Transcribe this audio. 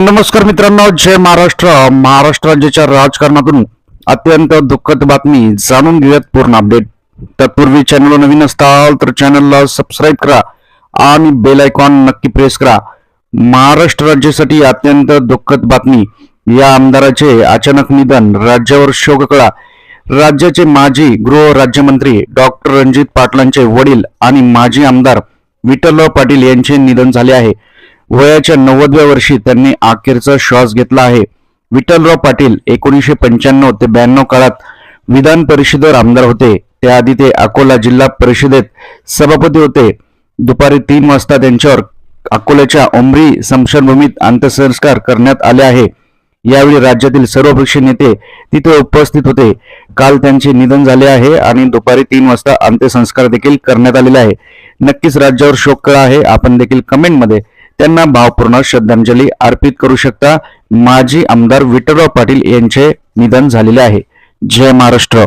नमस्कार मित्रांनो जय महाराष्ट्र. महाराष्ट्र राज्याच्या राजकारणातून अत्यंत दुःखद बातमी जाणून घेऊयात पूर्ण अपडेट तत्पूर्वी चॅनल नवीन असताल तर चॅनलला सबस्क्राईब करा आणि बेल आयकॉन नक्की प्रेस करा. महाराष्ट्र राज्यासाठी अत्यंत दुःखद बातमी. या आमदाराचे अचानक निधन राज्यावर शोककळा. राज्याचे माजी गृह राज्यमंत्री डॉक्टर रणजित पाटलांचे वडील आणि माजी आमदार विठ्ठलराव पाटील यांचे निधन झाले आहे. वयाच्या नव्वदव्या वर्षी त्यांनी अखेरचा श्वास घेतला आहे. विठ्ठलराव पाटील एकोणीसशे पंच्याण्णव ते ब्याण्णव काळात विधान परिषदेवर आमदार होते. त्याआधी ते अकोला जिल्हा परिषदेत सभापती होते. दुपारी तीन वाजता त्यांच्यावर अकोल्याच्या उमरी स्मशानभूमीत अंत्यसंस्कार करण्यात आले आहे. यावेळी राज्यातील सर्वपक्षीय नेते तिथे उपस्थित होते. काल त्यांचे निधन झाले आहे आणि दुपारी तीन वाजता अंत्यसंस्कार देखील करण्यात आलेले आहे. नक्कीच राज्यावर शोक कळा आहे. आपण देखील कमेंटमध्ये त्यांना भावपूर्ण श्रद्धांजली अर्पित करू शकता. माजी आमदार विठ्ठलराव पाटील यांचे निधन झालेले आहे. जय महाराष्ट्र.